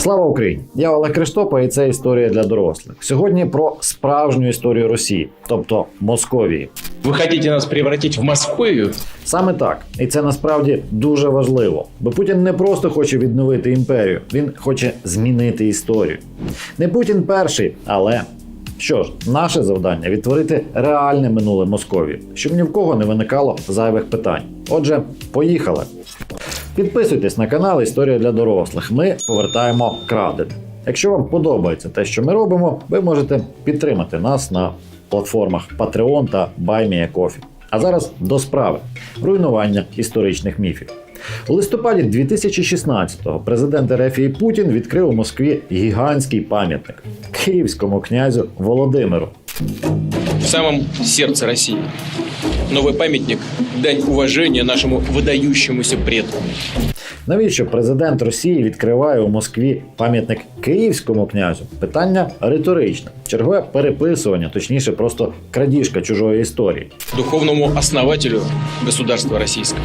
Слава Україні! Я Олег Криштопа, і це історія для дорослих. Сьогодні про справжню історію Росії, тобто Московії. Вы хотите нас превратить в Московию? Саме так, і це насправді дуже важливо, бо Путін не просто хоче відновити імперію, він хоче змінити історію. Не Путін перший, але що ж, наше завдання відтворити реальне минуле Московії, щоб ні в кого не виникало зайвих питань. Отже, поїхали. Підписуйтесь на канал Історія для дорослих. Ми повертаємо крадене. Якщо вам подобається те, що ми робимо, ви можете підтримати нас на платформах Patreon та BuyMeACoffee. А зараз до справи руйнування історичних міфів. У листопаді 2016-го президент Ерефії Путін відкрив у Москві гігантський пам'ятник київському князю Володимиру. В самом сердце России. Новый памятник – дань уважения нашему выдающемуся предку. Навіщо президент Росії відкриває у Москві пам'ятник київському князю? Питання риторичне, чергове переписування, точніше, просто крадіжка чужої історії. Духовному основателю государства российского.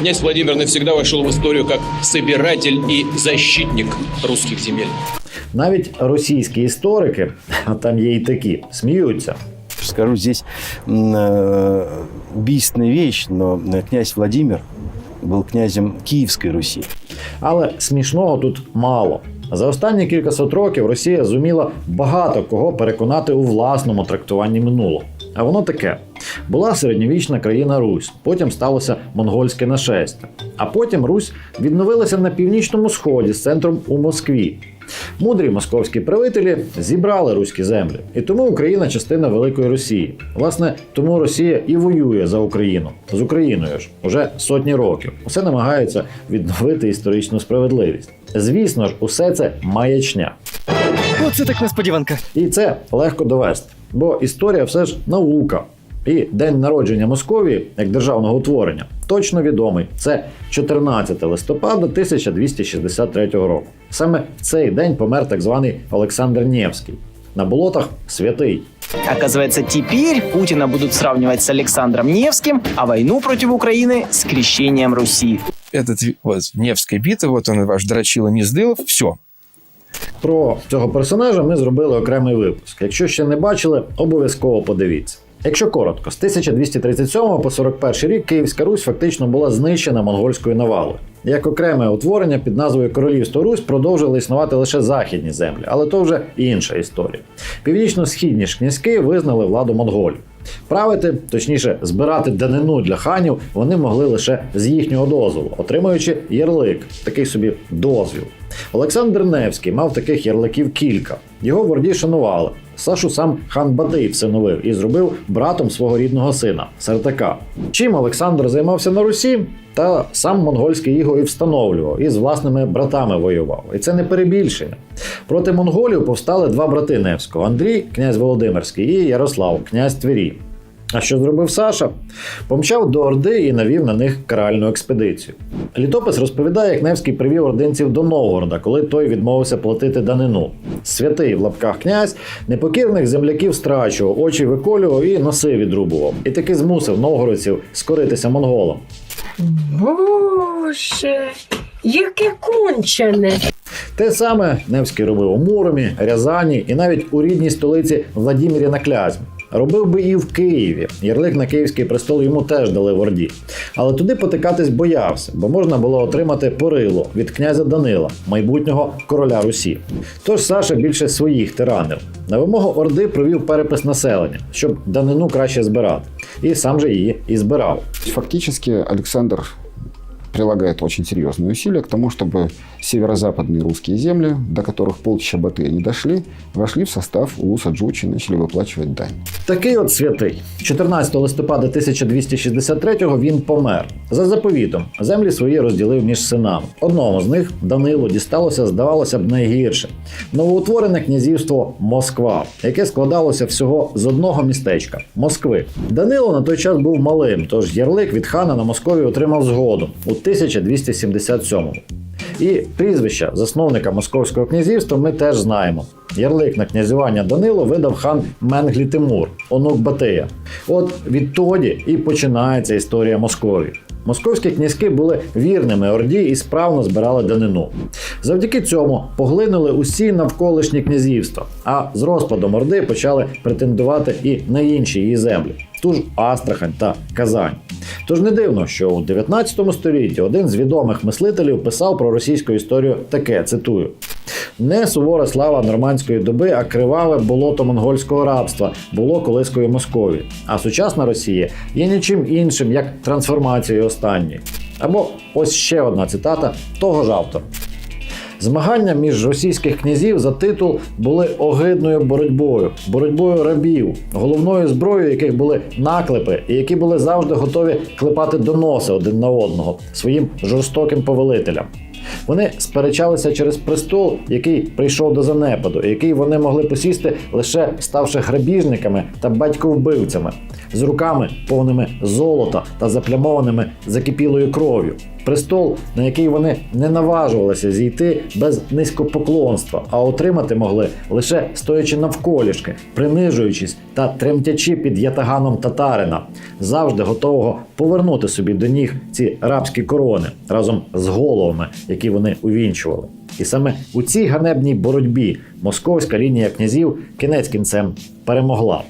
Князь Владимир навсегда вошел в историю как собиратель и защитник русских земель. Навіть російські історики, а там є і такі, сміються Скажу здесь м, э, убийственная вещь, но э, князь Владимир был князем Киевской Руси. Але смішного тут мало. За останні кількасот років Росія зуміла багато кого переконати у власному трактуванні минулого. А воно таке: була середньовічна країна Русь, потім сталося монгольське нашестя. А потім Русь відновилася на північному сході з центром у Москві. Мудрі московські правителі зібрали руські землі, і тому Україна частина Великої Росії. Власне, тому Росія і воює за Україну з Україною ж уже сотні років. Усе намагається відновити історичну справедливість. Звісно ж, усе це маячня. Оце так несподіванка. І це легко довести, бо історія все ж наука. І день народження Московії як державного утворення точно відомий. Це 14 листопада 1263 року. Саме в цей день помер так званий Олександр Невський. На болотах святий. Оказывается, теперь Путина будут сравнивать с Александром Невским, а войну против Украины с крещением Руси. этот ви- вот Невская битва, вот он ваш Драчила Нездылов, все. Про цього персонажа ми зробили окремий випуск. Якщо ще не бачили, обов'язково подивіться. Якщо коротко, з 1237 по 41 рік Київська Русь фактично була знищена монгольською навалою. Як окреме утворення під назвою Королівство Русь продовжили існувати лише західні землі, але то вже інша історія. Північно-східні ж князьки визнали владу монголів. Правити, точніше, збирати данину для ханів вони могли лише з їхнього дозволу, отримуючи ярлик, такий собі дозвіл. Олександр Невський мав таких ярликів кілька. Його в Орді шанували. Сашу сам хан Батий всиновив і зробив братом свого рідного сина Сартака. Чим Олександр займався на Русі? Та сам монгольський його і встановлював і з власними братами воював. І це не перебільшення. Проти монголів повстали два брати Невського: Андрій, князь Володимирський, і Ярослав, князь Твері. А що зробив Саша? Помчав до Орди і навів на них каральну експедицію. Літопис розповідає, як Невський привів ординців до Новгорода, коли той відмовився платити данину. Святий в лапках князь непокірних земляків страчував, очі виколював і носи відрубував. І таки змусив новгородців скоритися монголам. Боже, яке кончене. Те саме Невський робив у Муромі, Рязані і навіть у рідній столиці Владімірі на Клязьмі. Робив би і в Києві. Ярлик на київський престол йому теж дали в Орді. Але туди потикатись боявся, бо можна було отримати порило від князя Данила, майбутнього короля Русі. Тож Саша більше своїх тиранив. На вимогу Орди провів перепис населення, щоб данину краще збирати. І сам же її і збирав. Фактически Александр прилагает очень серьезные усилия к тому, чтобы северо-западные русские земли, до которых полчища Батыя не дошли, вошли в состав Улуса Джучи и начали выплачивать дань. Такий от святий. 14 листопада 1263-го він помер. За заповітом землі свої розділив між синами. Одному з них Данилу дісталося, здавалося б, найгірше новоутворене князівство Москва, яке складалося всього з одного містечка Москви. Данило на той час був малим, тож ярлик від хана на Москові отримав згодом у 1277-му. І прізвища засновника Московського князівства ми теж знаємо. Ярлик на князювання Данило видав хан Менглі Тимур, онук Батия. От відтоді і починається історія Московії. Московські князьки були вірними Орді і справно збирали данину. Завдяки цьому поглинули усі навколишні князівства, а з розпадом Орди почали претендувати і на інші її землі, ту ж Астрахань та Казань. Тож не дивно, що у 19 столітті один з відомих мислителів писав про російську історію таке: цитую. Не сувора слава нормандської доби, а криваве болото монгольського рабства було колискою Московії. А сучасна Росія є нічим іншим, як трансформацією останньої. Або ось ще одна цитата того ж автора. Змагання між російських князів за титул були огидною боротьбою, боротьбою рабів, головною зброєю яких були наклепи, і які були завжди готові клепати доноси один на одного своїм жорстоким повелителям. Вони сперечалися через престол, який прийшов до занепаду, який вони могли посісти лише ставши грабіжниками та батьковбивцями, з руками повними золота та заплямованими закипілою кров'ю. Престол, на який вони не наважувалися зійти без низькопоклонства, а отримати могли лише стоячи навколішки, принижуючись та тремтячи під ятаганом татарина, завжди готового повернути собі до ніг ці рабські корони разом з головами, які вони увінчували. І саме у цій ганебній боротьбі московська лінія князів кінець кінцем перемогла.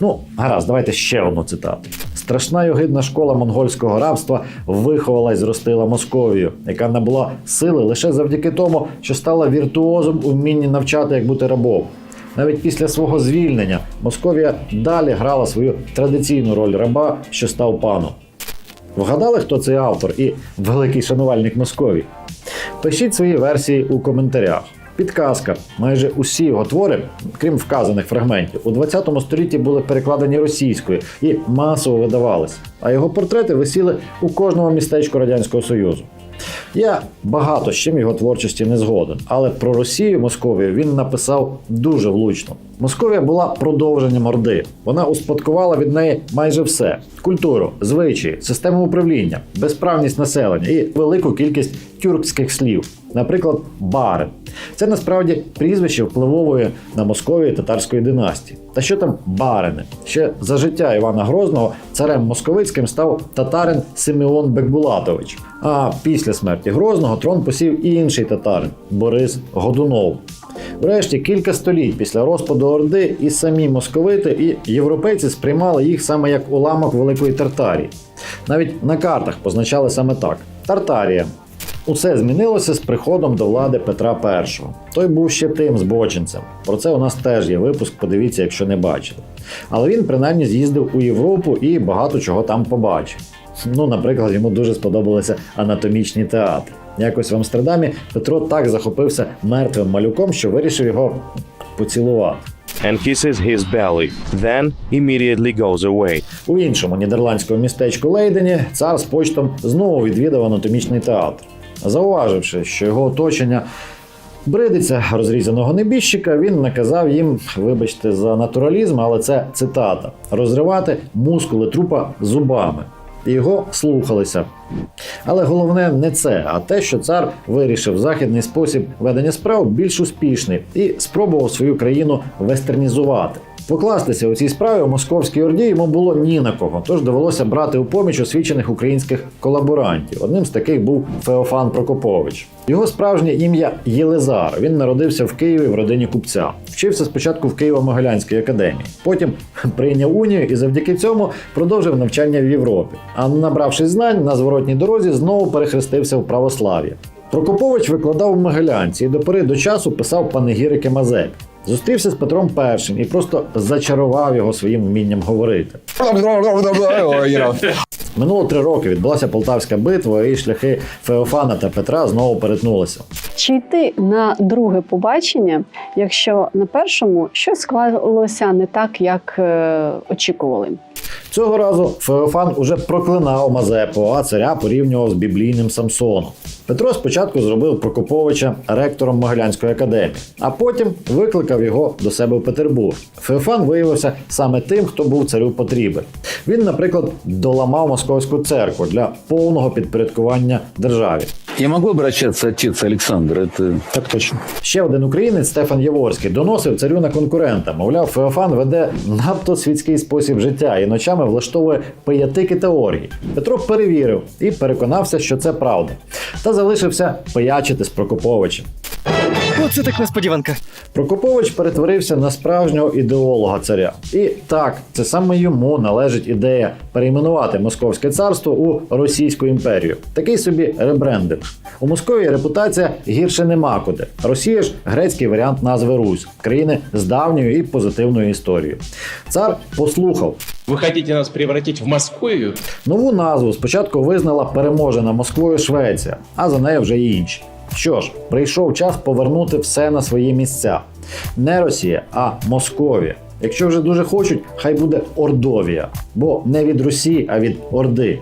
Ну, гаразд, давайте ще одну цитату. Страшна й огидна школа монгольського рабства виховала і зростила Московію, яка набула сили лише завдяки тому, що стала віртуозом у вмінні навчати, як бути рабом. Навіть після свого звільнення Московія далі грала свою традиційну роль раба, що став паном. Вгадали, хто цей автор і великий шанувальник Московії? Пишіть свої версії у коментарях. Підказка: майже усі його твори, крім вказаних фрагментів, у 20 столітті були перекладені російською і масово видавались, а його портрети висіли у кожному містечку Радянського Союзу. Я багато з чим його творчості не згоден, але про Росію Московію він написав дуже влучно. Московія була продовженням Орди. Вона успадкувала від неї майже все: культуру, звичаї, систему управління, безправність населення і велику кількість тюркських слів, наприклад, барин. Це насправді прізвище впливової на Московії татарської династії. Та що там барини? Ще за життя Івана Грозного царем московицьким став татарин Симеон Бекбулатович. А після смерті Грозного трон посів інший татарин Борис Годунов. Врешті кілька століть після розпаду Орди і самі московити, і європейці сприймали їх саме як уламок Великої Тартарії. Навіть на картах позначали саме так: Тартарія. Усе змінилося з приходом до влади Петра І. Той був ще тим збочинцем. Про це у нас теж є випуск, подивіться, якщо не бачили. Але він принаймні з'їздив у Європу і багато чого там побачив. Ну, наприклад, йому дуже сподобалися анатомічні театри. Якось в Амстердамі Петро так захопився мертвим малюком, що вирішив його поцілувати. and kisses his belly, then immediately goes away. У іншому нідерландському містечку Лейдені цар з почтом знову відвідав анатомічний театр. Зауваживши, що його оточення бридиться розрізаного небіжчика, він наказав їм, вибачте, за натуралізм, але це цитата: розривати мускули трупа зубами. Його слухалися. Але головне не це, а те, що цар вирішив західний спосіб ведення справ більш успішний і спробував свою країну вестернізувати. Покластися у цій справі у московській орді йому було ні на кого, тож довелося брати у поміч освічених українських колаборантів. Одним з таких був Феофан Прокопович. Його справжнє ім'я Єлизар. Він народився в Києві в родині купця. Вчився спочатку в Києво-Могилянській академії, потім прийняв унію і завдяки цьому продовжив навчання в Європі. А набравшись знань на зворотній дорозі, знову перехрестився в православ'я. Прокопович викладав в Могилянці і до пори до часу писав панегірики Мазепі. Зустрівся з Петром І і просто зачарував його своїм вмінням говорити. Минуло три роки. Відбулася Полтавська битва, і шляхи Феофана та Петра знову перетнулися. Чи йти на друге побачення, якщо на першому щось склалося не так, як е, очікували? Цього разу Феофан уже проклинав Мазепу, а царя порівнював з біблійним Самсоном. Петро спочатку зробив Прокоповича ректором Могилянської академії, а потім викликав його до себе в Петербург. Феофан виявився саме тим, хто був царю потрібен. Він, наприклад, доламав московську церкву для повного підпорядкування державі. Я могу обращаться отец Олександр. Это Так точно. Ще один українець Стефан Єворський доносив царю на конкурента. Мовляв, Феофан веде надто світський спосіб життя і ночами влаштовує пиятики теорії. Петро перевірив і переконався, що це правда. Та залишився пиячити з Прокоповичем. Оце так несподіванка. Прокопович перетворився на справжнього ідеолога царя. І так, це саме йому належить ідея перейменувати Московське царство у Російську імперію. Такий собі ребрендинг. У Московії репутація гірше нема куди. Росія ж грецький варіант назви Русь, країни з давньою і позитивною історією. Цар послухав. Вы хотите нас превратить в Московию? Нову назву спочатку визнала переможена Москвою Швеція, а за нею вже й інші. Що ж, прийшов час повернути все на свої місця. Не Росія, а Московія. Якщо вже дуже хочуть, хай буде Ордовія, бо не від Росії, а від Орди.